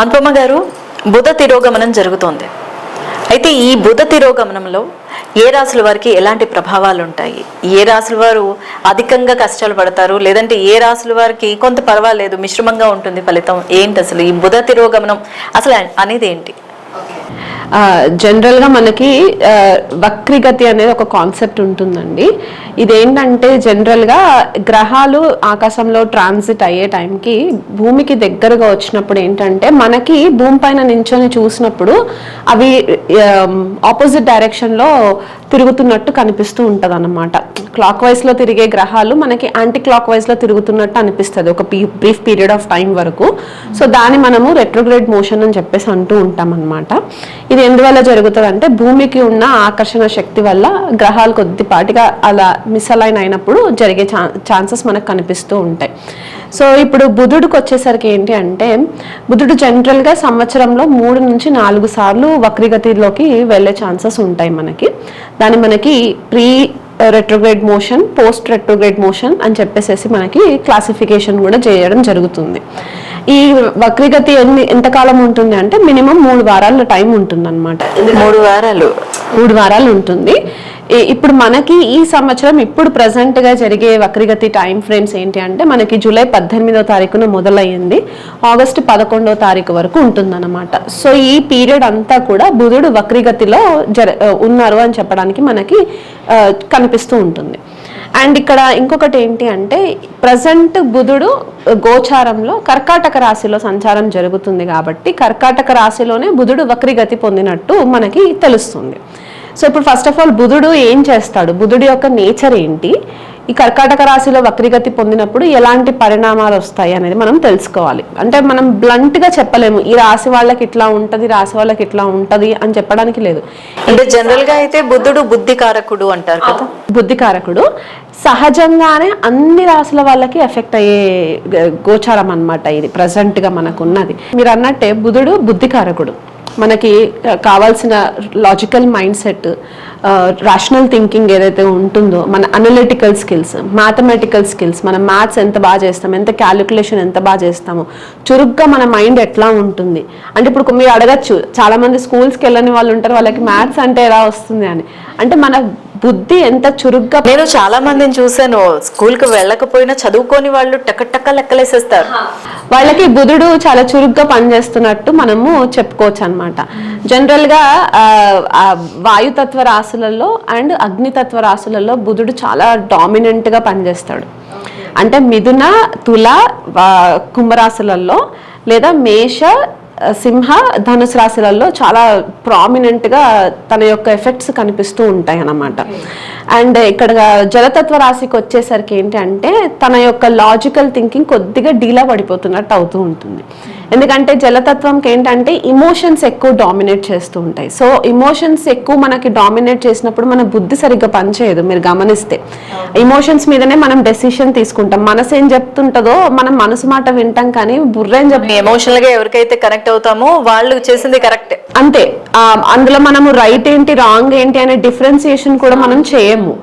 అనుపమ గారు బుధ తిరోగమనం జరుగుతోంది. అయితే ఈ బుధ తిరోగమనంలో ఏ రాశుల వారికి ఎలాంటి ప్రభావాలు ఉంటాయి ఏ రాశుల వారు అధికంగా కష్టాలు పడతారు? లేదంటే ఏ రాశుల వారికి కొంత పర్వాలేదు మిశ్రమంగా ఉంటుంది ఫలితం? ఏంటి అసలు ఈ బుధ తిరోగమనం అసలు అనేది ఏంటి? జనరల్గా మనకి వక్రిగతి అనేది ఒక కాన్సెప్ట్ ఉంటుందండి. ఇదేంటంటే జనరల్గా గ్రహాలు ఆకాశంలో ట్రాన్సిట్ అయ్యే టైంకి భూమికి దగ్గరగా వచ్చినప్పుడు ఏంటంటే మనకి భూమి పైన నించొని చూసినప్పుడు అవి ఆపోజిట్ డైరెక్షన్లో తిరుగుతున్నట్టు కనిపిస్తూ ఉంటుంది అనమాట క్లాక్ వైజ్లో తిరిగే గ్రహాలు మనకి యాంటీ క్లాక్ వైజ్లో తిరుగుతున్నట్టు అనిపిస్తుంది. ఒక బ్రీఫ్ పీరియడ్ ఆఫ్ టైం వరకు. సో దాన్ని మనము రెట్రోగ్రేడ్ మోషన్ అని చెప్పేసి అంటూ ఉంటాం అనమాట ఇది ఎందువల్ల జరుగుతుంది అంటే భూమికి ఉన్న ఆకర్షణ శక్తి వల్ల గ్రహాలు కొద్దిపాటిగా అలా మిస్అలైన్ అయినప్పుడు జరిగే ఛాన్సెస్ మనకు కనిపిస్తూ ఉంటాయి. సో ఇప్పుడు బుధుడికి వచ్చేసరికి ఏంటి అంటే బుధుడు జనరల్గా సంవత్సరంలో మూడు నుంచి నాలుగు సార్లు వక్రిగతిలోకి వెళ్ళే ఛాన్సెస్ ఉంటాయి మనకి. దాన్ని మనకి pre retrograde motion post retrograde motion అని చెప్పేసేసి మనకి క్లాసిఫికేషన్ కూడా చేయడం జరుగుతుంది. ఈ వక్రిగతి ఎన్ని ఎంతకాలం ఉంటుంది అంటే మినిమం మూడు వారాల టైం ఉంటుంది అనమాట మూడు వారాలు. మూడు వారాలు ఉంటుంది. ఇప్పుడు మనకి ఈ సంవత్సరం ఇప్పుడు present గా జరిగే వక్రిగతి టైం ఫ్రేమ్స్ ఏంటి అంటే మనకి జూలై పద్దెనిమిదో తారీఖున మొదలయ్యింది. ఆగస్టు పదకొండో తారీఖు వరకు ఉంటుందన్నమాట. సో ఈ పీరియడ్ అంతా కూడా బుధుడు వక్రిగతిలో జర ఉన్నారు అని చెప్పడానికి మనకి కనిపిస్తూ ఉంటుంది. అండ్ ఇక్కడ ఇంకొకటి ఏంటి అంటే ప్రజెంట్ బుధుడు గోచారంలో కర్కాటక రాశిలో సంచారం జరుగుతుంది కాబట్టి కర్కాటక రాశిలోనే బుధుడు వక్రిగతి పొందినట్టు మనకి తెలుస్తుంది. సో ఇప్పుడు ఫస్ట్ ఆఫ్ ఆల్ బుధుడు ఏం చేస్తాడు? బుధుడి యొక్క నేచర్ ఏంటి? ఈ కర్కాటక రాశిలో వక్రిగతి పొందినప్పుడు ఎలాంటి పరిణామాలు వస్తాయి అనేది మనం తెలుసుకోవాలి. అంటే మనం బ్లంట్గా చెప్పలేము ఈ రాశి వాళ్ళకి ఇట్లా ఉంటుంది రాశి వాళ్ళకి ఇట్లా ఉంటుంది అని చెప్పడానికి లేదు. అంటే జనరల్గా అయితే బుద్ధుడు బుద్ధికారకుడు అంటారు కదా? బుద్ధికారకుడు. సహజంగానే అన్ని రాసుల వాళ్ళకి ఎఫెక్ట్ అయ్యే గోచారం అన్నమాట ఇది ప్రజెంట్గా మనకు ఉన్నది మీరు అన్నట్టే బుధుడు బుద్ధికారకుడు. మనకి కావాల్సిన logical mind set rational thinking ఏదైతే ఉంటుందో మన అనలిటికల్ స్కిల్స్ మ్యాథమెటికల్ స్కిల్స్ మన మ్యాథ్స్ ఎంత బాగా చేస్తాం ఎంత క్యాలిక్యులేషన్ ఎంత బాగా చేస్తాము చురుగ్గా మన మైండ్ ఎట్లా ఉంటుంది? అంటే ఇప్పుడు మీరు అడగచ్చు చాలామంది స్కూల్స్కి వెళ్ళని వాళ్ళు ఉంటారు వాళ్ళకి మ్యాథ్స్ అంటే ఎలా వస్తుంది అని. అంటే మన బుద్ధి ఎంత చురుగ్గా నేను చాలా మందిని చూశాను. స్కూల్కి వెళ్ళకపోయినా చదువుకోని వాళ్ళు టక్క టక్క లెక్కలేసేస్తారు వాళ్ళకి బుధుడు చాలా చురుగ్గా పనిచేస్తున్నట్టు మనము చెప్పుకోవచ్చు అనమాట జనరల్గా ఆ, ఆ వాయుతత్వ రాశులలో అండ్ అగ్నితత్వ రాశులలో బుధుడు చాలా డామినెంట్గా పనిచేస్తాడు. అంటే మిథున తుల కుంభరాశులలో లేదా మేష సింహ ధనుసు రాశిలలో చాలా ప్రామినెంట్గా తన యొక్క ఎఫెక్ట్స్ కనిపిస్తూ ఉంటాయి అన్నమాట అండ్ ఇక్కడ జలతత్వ రాశికి వచ్చేసరికి ఏంటి అంటే తన యొక్క లాజికల్ థింకింగ్ కొద్దిగా డీలా పడిపోతున్నట్టు అవుతూ ఉంటుంది. ఎందుకంటే జలతత్వంకి ఏంటంటే ఇమోషన్స్ ఎక్కువ డామినేట్ చేస్తూ ఉంటాయి. సో ఇమోషన్స్ ఎక్కువ మనకి డామినేట్ చేసినప్పుడు మన బుద్ధి సరిగ్గా పనిచేయదు మీరు గమనిస్తే. ఇమోషన్స్ మీదనే మనం డెసిషన్ తీసుకుంటాం. మనసు ఏం చెప్తుంటుందో మనం మనసు మాట వింటాం కానీ బుర్ర ఏం చెప్ ఎమోషనల్గా ఎవరికైతే కనెక్ట్ అవుతామో వాళ్ళు చేసింది కరెక్ట్ అంతే. అందులో మనము రైట్ ఏంటి రాంగ్ ఏంటి అనే డిఫరెన్సియేషన్ కూడా మనం భయము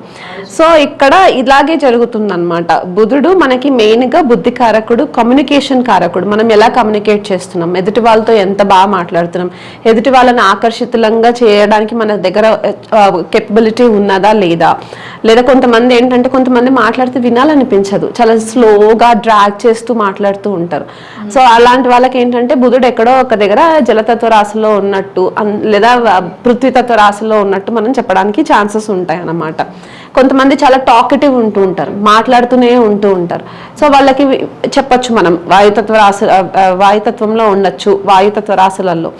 సో ఇక్కడ ఇలాగే జరుగుతుందన్నమాట. బుధుడు మనకి మెయిన్గా బుద్ధి కారకుడు కమ్యూనికేషన్ కారకుడు. మనం ఎలా కమ్యూనికేట్ చేస్తున్నాం? ఎదుటి వాళ్ళతో ఎంత బాగా మాట్లాడుతున్నాం? ఎదుటి వాళ్ళని ఆకర్షితులంగా చేయడానికి మన దగ్గర కెపబిలిటీ ఉన్నదా లేదా? లేదా కొంతమంది ఏంటంటే కొంతమంది మాట్లాడితే వినాలనిపించదు. చాలా స్లోగా డ్రాగ్ చేస్తూ మాట్లాడుతూ ఉంటారు. సో అలాంటి వాళ్ళకి ఏంటంటే బుధుడు ఎక్కడో ఒక దగ్గర జలతత్వ రాశిలో ఉన్నట్టు లేదా పృథ్వీతత్వ రాశిలో ఉన్నట్టు మనం చెప్పడానికి ఛాన్సెస్ ఉంటాయి అన్నమాట కొంతమంది చాలా టాకెటివ్ ఉంటూ ఉంటారు. మాట్లాడుతూనే ఉంటూ ఉంటారు. సో వాళ్ళకి వి- చెప్పొచ్చు మనం. వాయుతత్వ రాశి వాయుతత్వంలో ఉండొచ్చు. వాయుతత్వ రాశులలో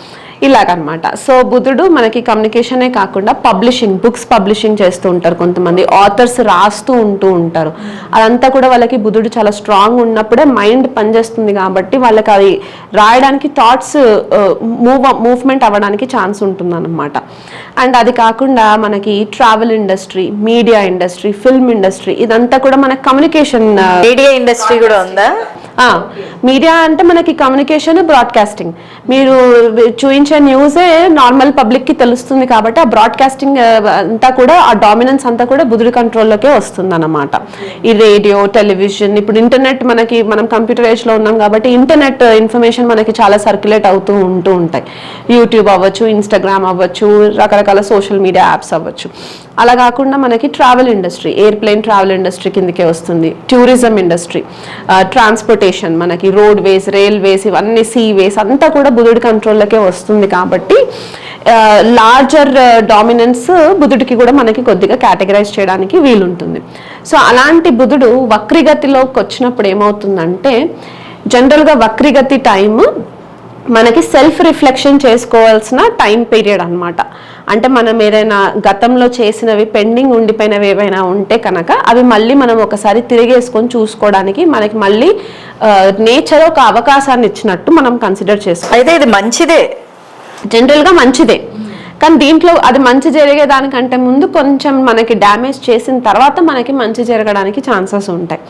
ఇలాగనమాట. సో బుధుడు మనకి కమ్యూనికేషనే కాకుండా పబ్లిషింగ్ బుక్స్ పబ్లిషింగ్ చేస్తూ ఉంటారు కొంతమంది. ఆథర్స్ రాస్తూ ఉంటూ ఉంటారు. అదంతా కూడా వాళ్ళకి బుధుడు చాలా స్ట్రాంగ్ ఉన్నప్పుడే మైండ్ పనిచేస్తుంది కాబట్టి వాళ్ళకి అది రాయడానికి థాట్స్ మూవ్ మూవ్మెంట్ అవ్వడానికి ఛాన్స్ ఉంటుందన్నమాట. అండ్ అది కాకుండా మనకి travel industry media industry film industry ఇదంతా కూడా మన కమ్యూనికేషన్ మీడియా ఇండస్ట్రీ కూడా ఉందా? మీడియా అంటే మనకి కమ్యూనికేషన్ బ్రాడ్కాస్టింగ్ మీరు చూపించే న్యూసే నార్మల్ పబ్లిక్కి తెలుస్తుంది కాబట్టి ఆ బ్రాడ్కాస్టింగ్ అంతా కూడా ఆ డామినెన్స్ అంతా కూడా బుధుడి కంట్రోల్లోకే వస్తుంది అన్నమాట ఈ రేడియో టెలివిజన్ ఇప్పుడు ఇంటర్నెట్ మనకి మనం కంప్యూటర్ ఏజ్లో ఉన్నాం కాబట్టి ఇంటర్నెట్ ఇన్ఫర్మేషన్ మనకి చాలా సర్క్యులేట్ అవుతూ ఉంటూ ఉంటాయి. యూట్యూబ్ అవ్వచ్చు ఇన్స్టాగ్రామ్ అవ్వచ్చు రకరకాల సోషల్ మీడియా యాప్స్ అవ్వచ్చు. అలా కాకుండా మనకి travel industry airplane travel industry కిందకే వస్తుంది. టూరిజం ఇండస్ట్రీ ట్రాన్స్పోర్ట్ ట్రాన్స్పోర్టేషన్ మనకి రోడ్ వేస్ రైల్వేస్ ఇవన్నీ సీ వేస్ అంతా కూడా బుధుడి కంట్రోల్లోకే వస్తుంది కాబట్టి లార్జర్ డామినెన్స్ బుధుడికి కూడా మనకి కొద్దిగా కేటగరైజ్ చేయడానికి వీలుంటుంది. సో అలాంటి బుధుడు వక్రిగతిలోకి వచ్చినప్పుడు ఏమవుతుందంటే జనరల్గా వక్రిగతి టైం మనకి సెల్ఫ్ రిఫ్లెక్షన్ చేసుకోవాల్సిన టైం పీరియడ్ అన్నమాట. అంటే మనం ఏదైనా గతంలో చేసినవి పెండింగ్ ఉండిపోయినవి ఏవైనా ఉంటే కనుక అవి మళ్ళీ మనం ఒకసారి తిరిగేసుకొని చూసుకోవడానికి మనకి మళ్ళీ నేచర్ ఒక అవకాశాన్ని ఇచ్చినట్టు మనం కన్సిడర్ చేసుకోవాలి. అయితే ఇది మంచిదే. జనరల్గా మంచిదే. కానీ దీంట్లో అది మంచి జరిగేదానికంటే ముందు కొంచెం మనకి డ్యామేజ్ చేసిన తర్వాత మనకి మంచి జరగడానికి ఛాన్సెస్ ఉంటాయి.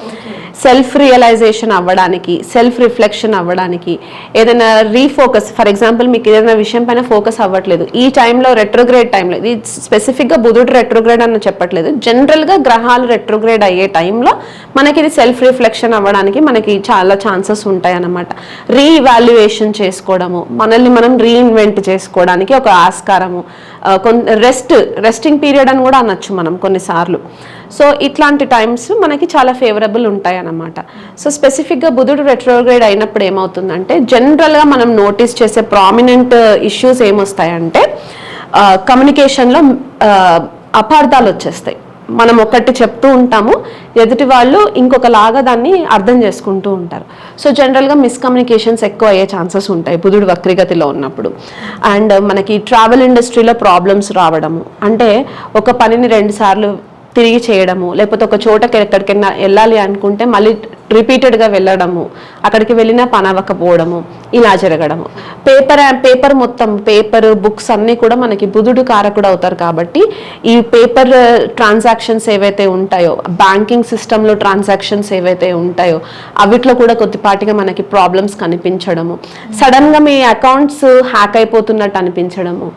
సెల్ఫ్ రియలైజేషన్ అవ్వడానికి సెల్ఫ్ రిఫ్లెక్షన్ అవ్వడానికి ఏదైనా రీఫోకస్ ఫర్ ఎగ్జాంపుల్ మీకు ఏదైనా విషయం పైన ఫోకస్ అవ్వట్లేదు. ఈ టైంలో రెట్రోగ్రేడ్ టైంలో ఇది స్పెసిఫిక్గా బుధుడు రెట్రోగ్రేడ్ అని చెప్పట్లేదు. జనరల్గా గ్రహాలు రెట్రోగ్రేడ్ అయ్యే టైంలో మనకి ఇది సెల్ఫ్ రిఫ్లెక్షన్ అవ్వడానికి మనకి చాలా ఛాన్సెస్ ఉంటాయి అన్నమాట రీవాల్యుయేషన్ చేసుకోవడము మనల్ని మనం రీఇన్వెంట్ చేసుకోవడానికి ఒక ఆస్కారం ఆస్కారము రెస్ట్ రెస్టింగ్ పీరియడ్ అని కూడా అనొచ్చు మనం కొన్నిసార్లు. సో ఇట్లాంటి టైమ్స్ మనకి చాలా ఫేవరబుల్ ఉంటాయి అన్నమాట సో స్పెసిఫిక్గా బుధుడు రెట్రోగ్రేడ్ అయినప్పుడు ఏమవుతుందంటే జనరల్గా మనం నోటీస్ చేసే ప్రామినెంట్ ఇష్యూస్ ఏమొస్తాయంటే కమ్యూనికేషన్లో అపార్థాలు వచ్చేస్తాయి. మనం ఒకటి చెప్తూ ఉంటాము ఎదుటి వాళ్ళు ఇంకొకలాగా దాన్ని అర్థం చేసుకుంటూ ఉంటారు. సో జనరల్గా మిస్కమ్యూనికేషన్స్ ఎక్కువ అయ్యే ఛాన్సెస్ ఉంటాయి బుధుడు వక్రిగతిలో ఉన్నప్పుడు. అండ్ మనకి ట్రావెల్ ఇండస్ట్రీలో ప్రాబ్లమ్స్ రావడము. అంటే ఒక పనిని రెండుసార్లు తిరిగి చేయడము లేకపోతే ఒక చోటకి ఎక్కడికైనా వెళ్ళాలి అనుకుంటే మళ్ళీ రిపీటెడ్గా వెళ్ళడము అక్కడికి వెళ్ళినా పని అవ్వకపోవడము ఇలా జరగడము. పేపర్ పేపర్ మొత్తం పేపర్ బుక్స్ అన్నీ కూడా మనకి బుధుడు కారకుడు అవుతారు కాబట్టి ఈ పేపర్ ట్రాన్సాక్షన్స్ ఏవైతే ఉంటాయో బ్యాంకింగ్ సిస్టంలో ట్రాన్సాక్షన్స్ ఏవైతే ఉంటాయో అవిట్లో కూడా కొద్దిపాటిగా మనకి ప్రాబ్లమ్స్ కనిపించడము. సడన్గా మీ అకౌంట్స్ హ్యాక్ అయిపోతున్నట్టు అనిపించడము.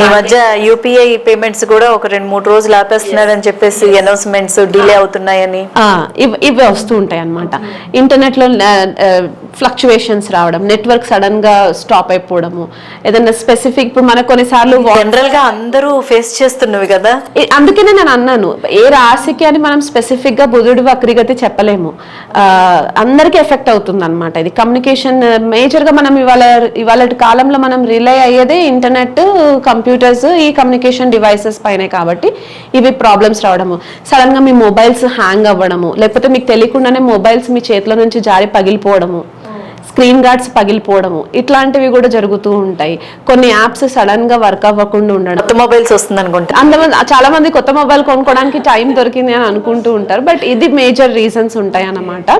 ఈ మధ్య యూపీఐ పేమెంట్స్ కూడా ఒక రెండు మూడు రోజులు ఆపేస్తున్నారని చెప్పేసి అనౌన్స్మెంట్స్ డిలే అవుతున్నాయని. ఇవ్ వస్తూ ఉంటాయి అనమాట ఇంటర్నెట్లో ఫ్లక్చువేషన్స్ రావడం నెట్వర్క్ సడన్గా స్టాప్ అయిపోవడము ఏదైనా స్పెసిఫిక్ ఇప్పుడు మనకు కొన్నిసార్లు జనరల్గా అందరూ ఫేస్ చేస్తున్నవి కదా? అందుకనే నేను అన్నాను ఏ రాశికి అని మనం స్పెసిఫిక్గా బుధుడు వక్రిగతి చెప్పలేము. అందరికీ ఎఫెక్ట్ అవుతుంది అనమాట ఇది కమ్యూనికేషన్ మేజర్గా మనం ఇవాళ ఇవాళ కాలంలో మనం రిలే అయ్యేదే ఇంటర్నెట్ కంప్యూటర్స్ ఈ కమ్యూనికేషన్ డివైసెస్ పైనే కాబట్టి ఇవి ప్రాబ్లమ్స్ రావడము. సడన్గా మీ మొబైల్స్ హ్యాంగ్ అవ్వడము. లేకపోతే మీకు తెలియకుండానే మొబైల్స్ మీ చేతిలో నుంచి జారి పగిలిపోవడము. స్క్రీన్ గార్డ్స్ పగిలిపోవడము ఇట్లాంటివి కూడా జరుగుతూ ఉంటాయి. కొన్ని యాప్స్ సడన్గా వర్క్ అవ్వకుండా ఉండడం. కొత్త మొబైల్స్ వస్తుంది అనుకుంటా అంతమంది చాలా మంది కొత్త మొబైల్ కొనుక్కోవడానికి టైం దొరికింది అని అనుకుంటూ ఉంటారు. బట్ ఇది మేజర్ రీజన్స్ ఉంటాయి అన్నమాట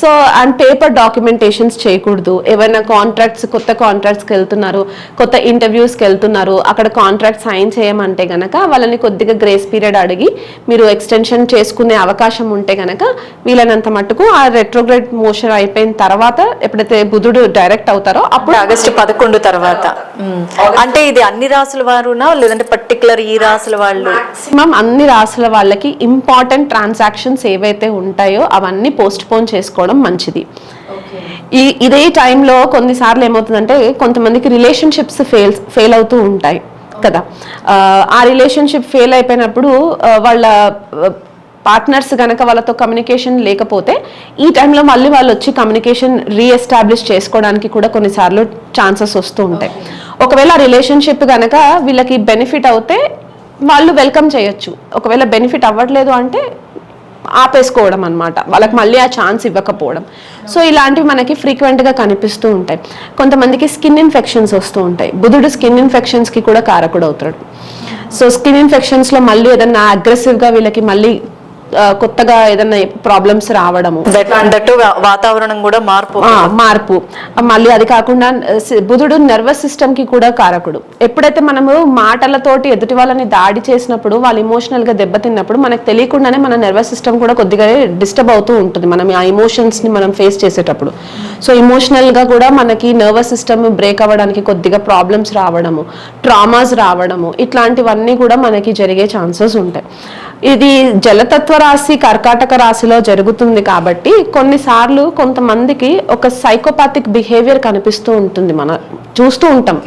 సో అండ్ పేపర్ డాక్యుమెంటేషన్స్ చేయకూడదు. ఏమైనా కాంట్రాక్ట్స్ కొత్త కాంట్రాక్ట్స్కి వెళ్తున్నారు కొత్త ఇంటర్వ్యూస్కి వెళ్తున్నారు అక్కడ కాంట్రాక్ట్ సైన్ చేయమంటే గనక వాళ్ళని కొద్దిగా గ్రేస్ పీరియడ్ అడిగి మీరు ఎక్స్టెన్షన్ చేసుకునే అవకాశం ఉంటే గనక వీలైనంత మట్టుకు ఆ రెట్రోగ్రేడ్ మోషన్ అయిపోయిన తర్వాత ఎప్పుడైతే బుధుడు డైరెక్ట్ అవుతారో అప్పుడు ఆగస్టు పదకొండు తర్వాత. అంటే ఇది అన్ని రాసుల వారునా? లేదంటే పర్టికులర్ ఈ రాసుల వాళ్ళు? మాక్సిమం అన్ని రాసుల వాళ్ళకి ఇంపార్టెంట్ ట్రాన్సాక్షన్స్ ఏవైతే ఉంటాయో అవన్నీ పోస్ట్ పోన్ చేసుకోవడం మంచిది. ఈ ఇదే టైంలో కొన్నిసార్లు ఏమవుతుందంటే కొంతమందికి రిలేషన్షిప్స్ ఫెయిల్ ఫెయిల్ అవుతూ ఉంటాయి కదా. ఆ, రిలేషన్షిప్ ఫెయిల్ అయిపోయినప్పుడు వాళ్ళ పార్ట్నర్స్ గనక వాళ్ళతో కమ్యూనికేషన్ లేకపోతే ఈ టైంలో మళ్ళీ వాళ్ళు వచ్చి కమ్యూనికేషన్ రీఎస్టాబ్లిష్ చేసుకోవడానికి కూడా కొన్నిసార్లు ఛాన్సెస్ వస్తూ ఉంటాయి. ఒకవేళ రిలేషన్షిప్ గనక వీళ్ళకి బెనిఫిట్ అవుతే వాళ్ళు వెల్కమ్ చేయొచ్చు. ఒకవేళ బెనిఫిట్ అవ్వట్లేదు అంటే ఆపేసుకోవడం అన్నమాట. వాళ్ళకి మళ్ళీ ఆ ఛాన్స్ ఇవ్వకపోవడం. సో ఇలాంటివి మనకి ఫ్రీక్వెంట్గా కనిపిస్తూ ఉంటాయి. కొంతమందికి స్కిన్ ఇన్ఫెక్షన్స్ వస్తూ ఉంటాయి. బుధుడు స్కిన్ ఇన్ఫెక్షన్స్కి కూడా కారకుడు అవుతాడు. సో స్కిన్ ఇన్ఫెక్షన్స్లో మళ్ళీ ఏదన్నా అగ్రెసివ్గా వీళ్ళకి మళ్ళీ కొత్తగా ఏదైనా ప్రాబ్లమ్స్ రావడము. దట్టు వాతావరణం కూడా మార్పు మార్పు. మళ్ళీ అది కాకుండా బుధుడు నర్వస్ సిస్టమ్కి కూడా కారకుడు. ఎప్పుడైతే మనము మాటలతోటి ఎదుటి వాళ్ళని దాడి చేసినప్పుడు వాళ్ళు ఇమోషనల్గా దెబ్బతిన్నప్పుడు మనకు తెలియకుండానే మన నర్వస్ సిస్టమ్ కూడా కొద్దిగా డిస్టర్బ్ అవుతూ ఉంటుంది. మనం ఆ ఎమోషన్స్ని మనం ఫేస్ చేసేటప్పుడు. సో ఇమోషనల్గా కూడా మనకి నర్వస్ సిస్టమ్ బ్రేక్ అవ్వడానికి కొద్దిగా ప్రాబ్లమ్స్ రావడము ట్రామాస్ రావడము ఇట్లాంటివన్నీ కూడా మనకి జరిగే ఛాన్సెస్ ఉంటాయి. ఇది జలతత్వ రాశి కర్కాటక రాశిలో జరుగుతుంది కాబట్టి కొన్నిసార్లు కొంతమందికి ఒక సైకోపాథిక్ బిహేవియర్ కనిపిస్తూ ఉంటుంది మన చూస్తూ ఉంటాం.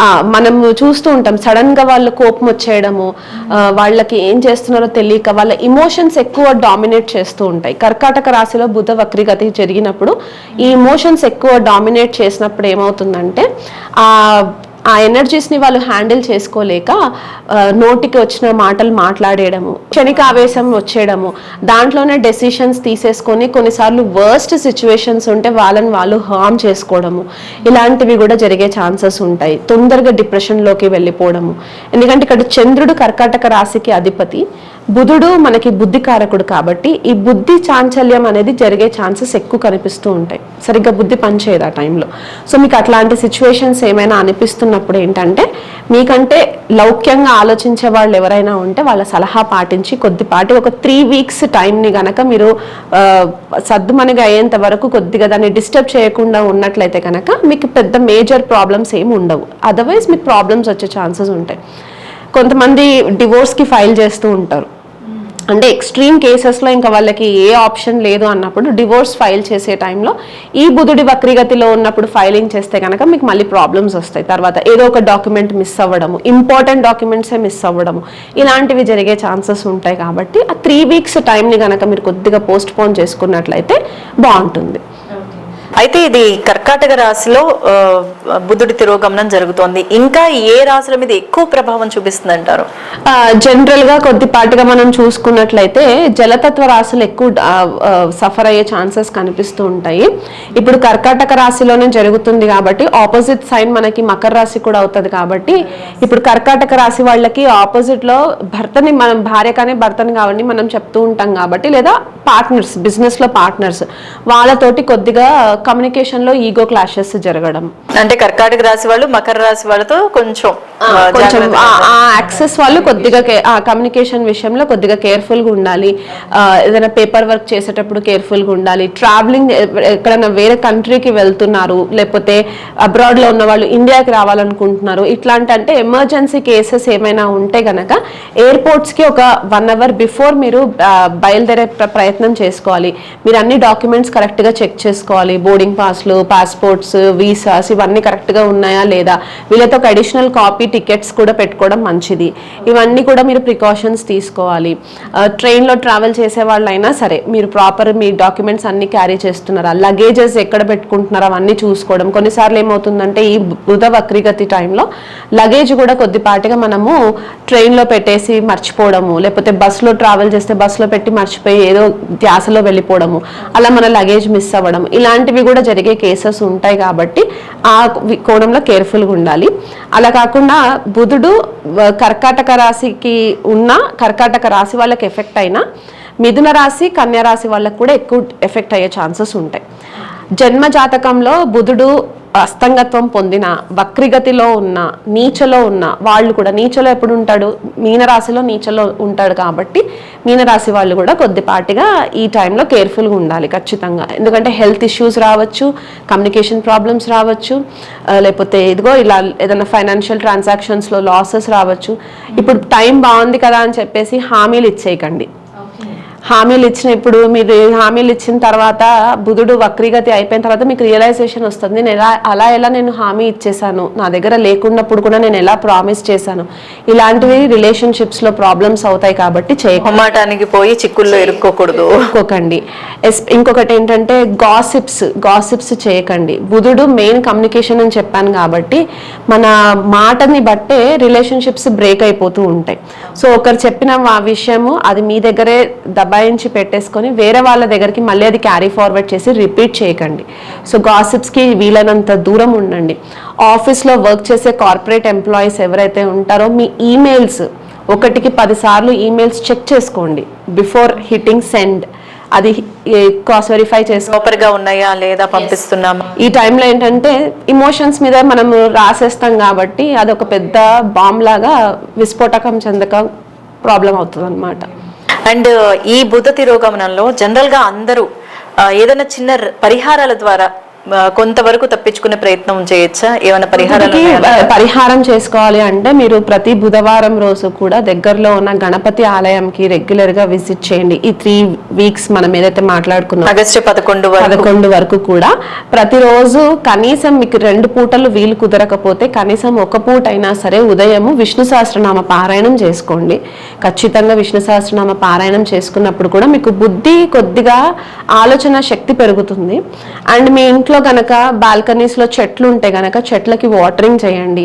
ఆ, మనం చూస్తూ ఉంటాం. సడన్గా వాళ్ళు కోపం వచ్చేయడము వాళ్ళకి ఏం చేస్తున్నారో తెలియక వాళ్ళ ఇమోషన్స్ ఎక్కువ డామినేట్ చేస్తూ ఉంటాయి. కర్కాటక రాశిలో బుధ వక్రీగతి జరిగినప్పుడు ఈ ఇమోషన్స్ ఎక్కువ డామినేట్ చేసినప్పుడు ఏమవుతుందంటే ఆ ఆ ఎనర్జీస్ని వాళ్ళు హ్యాండిల్ చేసుకోలేక నోటికి వచ్చిన మాటలు మాట్లాడేయడము క్షణిక ఆవేశం వచ్చేయడము దాంట్లోనే డెసిషన్స్ తీసేసుకొని కొన్నిసార్లు వర్స్ట్ సిచ్యువేషన్స్ ఉంటే వాళ్ళని వాళ్ళు హార్మ్ చేసుకోవడము. ఇలాంటివి కూడా జరిగే ఛాన్సెస్ ఉంటాయి. తొందరగా డిప్రెషన్లోకి వెళ్ళిపోవడము. ఎందుకంటే ఇక్కడ చంద్రుడు కర్కాటక రాశికి అధిపతి. బుధుడు మనకి బుద్ధికారకుడు కాబట్టి ఈ బుద్ధి చాంచల్యం అనేది జరిగే ఛాన్సెస్ ఎక్కువ కనిపిస్తూ ఉంటాయి. సరిగ్గా బుద్ధి పనిచేయదు ఆ టైంలో. సో మీకు అట్లాంటి సిచ్యువేషన్స్ ఏమైనా అనిపిస్తున్నప్పుడు ఏంటంటే మీకంటే లౌక్యంగా ఆలోచించే వాళ్ళు ఎవరైనా ఉంటే వాళ్ళ సలహా పాటించి కొద్దిపాటి ఒక త్రీ వీక్స్ టైంని గనక మీరు ఆ, సద్దుమణిగా అయ్యేంత వరకు కొద్దిగా దాన్ని డిస్టర్బ్ చేయకుండా ఉన్నట్లయితే కనుక మీకు పెద్ద మేజర్ ప్రాబ్లమ్స్ ఏమి ఉండవు. అదర్వైజ్ మీకు ప్రాబ్లమ్స్ వచ్చే ఛాన్సెస్ ఉంటాయి. కొంతమంది డివోర్స్కి ఫైల్ చేస్తూ ఉంటారు. అంటే ఎక్స్ట్రీమ్ కేసెస్లో ఇంకా వాళ్ళకి ఏ ఆప్షన్ లేదు అన్నప్పుడు డివోర్స్ ఫైల్ చేసే టైంలో ఈ బుధుడి వక్రీగతిలో ఉన్నప్పుడు ఫైలింగ్ చేస్తే కనుక మీకు మళ్ళీ ప్రాబ్లమ్స్ వస్తాయి. తర్వాత ఏదో ఒక డాక్యుమెంట్ మిస్ అవ్వడము ఇంపార్టెంట్ డాక్యుమెంట్సే మిస్ అవ్వడము ఇలాంటివి జరిగే ఛాన్సెస్ ఉంటాయి కాబట్టి ఆ త్రీ వీక్స్ టైంని కనుక మీరు కొద్దిగా పోస్ట్ పోన్ చేసుకున్నట్లయితే బాగుంటుంది. అయితే ఇది కర్కాటక రాశిలో బుద్ధుడి బుధుడి తిరోగమనం జరుగుతోంది. ఇంకా ఏ రాశుల మీద ఎక్కువ ప్రభావం చూపిస్తుంది అంటారు జనరల్గా కొద్దిపాటిగా మనం చూసుకున్నట్లయితే జలతత్వ రాశులు ఎక్కువ సఫర్ అయ్యే ఛాన్సెస్ కనిపిస్తూ ఉంటాయి. ఇప్పుడు కర్కాటక రాశిలోనే జరుగుతుంది కాబట్టి ఆపోజిట్ సైన్ మనకి మకర రాశి కూడా అవుతుంది కాబట్టి ఇప్పుడు కర్కాటక రాశి వాళ్ళకి ఆపోజిట్లో భర్తని మనం భార్య కానీ భర్తని కావండి మనం చెప్తూ ఉంటాం కాబట్టి లేదా పార్ట్నర్స్ బిజినెస్లో పార్ట్నర్స్ వాళ్ళతోటి కొద్దిగా కమ్యూనికేషన్లో ఈగో క్లాషెస్ జరగడం. అంటే కర్కాటక రాశి వాళ్ళు మకర రాశి వాళ్ళతో కొంచెం కొంచెం యాక్సెస్ వాళ్ళు కొద్దిగా కమ్యూనికేషన్ విషయంలో కొద్దిగా కేర్ఫుల్గా ఉండాలి. ఏదైనా పేపర్ వర్క్ చేసేటప్పుడు కేర్ఫుల్గా ఉండాలి. ట్రావెలింగ్ ఎక్కడైనా వేరే కంట్రీకి వెళ్తున్నారు లేకపోతే అబ్రాడ్లో ఉన్న వాళ్ళు ఇండియాకి రావాలనుకుంటున్నారు. ఇట్లాంటి అంటే ఎమర్జెన్సీ కేసెస్ ఏమైనా ఉంటే గనక ఎయిర్పోర్ట్స్కి ఒక వన్ అవర్ బిఫోర్ మీరు బయలుదేరే ప్ర- ప్రయత్నం చేసుకోవాలి. మీరు అన్ని డాక్యుమెంట్స్ కరెక్ట్గా చెక్ చేసుకోవాలి. బోర్డింగ్ పాస్లు పాస్పోర్ట్స్ వీసాస్ ఇవన్నీ కరెక్ట్గా ఉన్నాయా లేదా? వీళ్ళతో ఒక అడిషనల్ కాపీ టికెట్స్ కూడా పెట్టుకోవడం మంచిది. ఇవన్నీ కూడా మీరు ప్రికాషన్స్ తీసుకోవాలి. ట్రైన్లో ట్రావెల్ చేసే వాళ్ళైనా సరే మీరు ప్రాపర్ మీ డాక్యుమెంట్స్ అన్ని క్యారీ చేస్తున్నారా? లగేజెస్ ఎక్కడ పెట్టుకుంటున్నారా? అవన్నీ చూసుకోవడం. కొన్నిసార్లు ఏమవుతుందంటే ఈ బుధ వక్రీగతి టైంలో లగేజ్ కూడా కొద్దిపాటిగా మనము ట్రైన్లో పెట్టేసి మర్చిపోవడము లేకపోతే బస్సులో ట్రావెల్ చేస్తే బస్సులో పెట్టి మర్చిపోయి ఏదో ధ్యాసలో వెళ్ళిపోవడము అలా మన లగేజ్ మిస్ అవ్వడం. ఇలాంటివి కూడా జరిగే కేసెస్ ఉంటాయి కాబట్టి ఆ వి- కోణంలో కేర్ఫుల్గా ఉండాలి. అలా కాకుండా బుధుడు కర్కాటక రాశికి ఉన్న కర్కాటక రాశి వాళ్ళకి ఎఫెక్ట్ అయినా మిథున రాశి కన్యా రాశి వాళ్ళకు కూడా ఎక్కువ ఎఫెక్ట్ అయ్యే ఛాన్సెస్ ఉంటాయి. జన్మ జాతకంలో బుధుడు అస్తంగత్వం పొందిన వక్రిగతిలో ఉన్న నీచలో ఉన్న వాళ్ళు కూడా నీచలో ఎప్పుడు ఉంటాడు మీనరాశిలో నీచలో ఉంటాడు కాబట్టి మీనరాశి వాళ్ళు కూడా కొద్దిపాటిగా ఈ టైంలో కేర్ఫుల్గా ఉండాలి ఖచ్చితంగా. ఎందుకంటే హెల్త్ ఇష్యూస్ రావచ్చు కమ్యూనికేషన్ ప్రాబ్లమ్స్ రావచ్చు లేకపోతే ఇదిగో ఇలా ఏదైనా ఫైనాన్షియల్ ట్రాన్సాక్షన్స్లో లాసెస్ రావచ్చు. ఇప్పుడు టైం బాగుంది కదా అని చెప్పేసి హామీలు ఇచ్చేయకండి. హామీలు ఇచ్చిన ఇప్పుడు మీరు హామీలు ఇచ్చిన తర్వాత బుధుడు వక్రీగతి అయిపోయిన తర్వాత మీకు రియలైజేషన్ వస్తుంది. నేను ఎలా అలా ఎలా నేను హామీ ఇచ్చేసాను? నా దగ్గర లేకున్నప్పుడు కూడా నేను ఎలా ప్రామిస్ చేశాను? ఇలాంటివి రిలేషన్షిప్స్లో ప్రాబ్లమ్స్ అవుతాయి కాబట్టి చేయకండి మొమ్మాటానికి పోయి చిక్కుల్లో ఇరుక్కోకూడదు. ఎస్- ఇంకొకటి ఏంటంటే గాసిప్స్ గాసిప్స్ చేయకండి. బుధుడు మెయిన్ కమ్యూనికేషన్ అని చెప్పాను కాబట్టి మన మాటని బట్టే రిలేషన్షిప్స్ బ్రేక్ అయిపోతూ ఉంటాయి. సో ఒకరు చెప్పిన ఆ విషయము అది మీ దగ్గరే దబాయించి పెట్టేసుకొని వేరే వాళ్ళ దగ్గరికి మళ్ళీ అది క్యారీ ఫార్వర్డ్ చేసి రిపీట్ చేయకండి. సో గాసిప్స్కి వీలైనంత దూరం ఉండండి. ఆఫీస్లో వర్క్ చేసే కార్పొరేట్ ఎంప్లాయీస్ ఎవరైతే ఉంటారో మీ ఈమెయిల్స్ ఒకటికి పది సార్లు ఈమెయిల్స్ చెక్ చేసుకోండి బిఫోర్ హిట్టింగ్ సెండ్ అది క్రాస్ వెరిఫై చేసుకో ప్రాపర్గా ఉన్నాయా లేదా పంపిస్తున్నామా? ఈ టైంలో ఏంటంటే ఇమోషన్స్ మీద మనం రాసేస్తాం కాబట్టి అదొక పెద్ద బాంబ్ లాగా విస్ఫోటకం చెందక ప్రాబ్లం అవుతుంది అనమాట అండ్ ఈ బుధ తిరోగమనంలో జనరల్గా అందరూ ఏదైనా చిన్న పరిహారాల ద్వారా కొంతవరకు తప్పించుకునే ప్రయత్నం చేయొచ్చా? ఏమైనా? ఆ, పరిహారం చేసుకోవాలి అంటే మీరు ప్రతి బుధవారం రోజు కూడా దగ్గరలో ఉన్న గణపతి ఆలయంకి రెగ్యులర్గా విజిట్ చేయండి. ఈ త్రీ వీక్స్ మనం ఏదైతే మాట్లాడుకున్నాం ఆగస్టు పదకొండు పదకొండు వరకు కూడా. ప్రతిరోజు కనీసం మీకు రెండు పూటలు వీలు కుదరకపోతే కనీసం ఒక పూట అయినా సరే ఉదయము విష్ణు సహస్రనామ పారాయణం చేసుకోండి. ఖచ్చితంగా విష్ణు సహస్రనామ పారాయణం చేసుకున్నప్పుడు కూడా మీకు బుద్ధి కొద్దిగా ఆలోచన శక్తి పెరుగుతుంది. అండ్ మీ ఇంట్లో గనక కనుక బాల్కనీస్లో చెట్లు ఉంటే గనక చెట్లకి వాటరింగ్ చేయండి.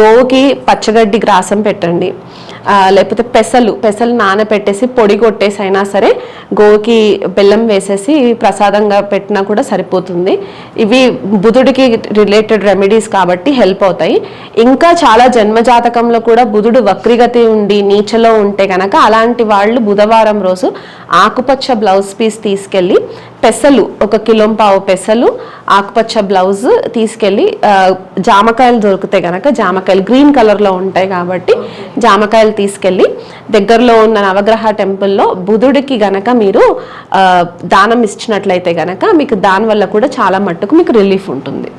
గోవుకి పచ్చగడ్డి గ్రాసం పెట్టండి. లేకపోతే పెసలు పెసలు నానబెట్టేసి పొడి కొట్టేసి అయినా సరే గోవుకి బెల్లం వేసేసి ప్రసాదంగా పెట్టినా కూడా సరిపోతుంది. ఇవి బుధుడికి రిలేటెడ్ రెమెడీస్ కాబట్టి హెల్ప్ అవుతాయి. ఇంకా చాలా జన్మజాతకంలో కూడా బుధుడు వక్రిగతి ఉండి నీచలో ఉంటే కనుక అలాంటి వాళ్ళు బుధవారం రోజు ఆకుపచ్చ బ్లౌజ్ పీస్ తీసుకెళ్ళి పెసలు ఒక కిలోంపావు పెసలు ఆకుపచ్చ బ్లౌజ్ తీసుకెళ్ళి జామకాయలు దొరికితే కనుక జామకాయలు గ్రీన్ కలర్లో ఉంటాయి కాబట్టి జామకాయలు తీసుకెళ్ళి దగ్గరలో ఉన్న నవగ్రహ టెంపుల్లో బుధుడికి గనక మీరు దానం ఇచ్చినట్లయితే గనక మీకు దానివల్ల కూడా చాలా మట్టుకు మీకు రిలీఫ్ ఉంటుంది.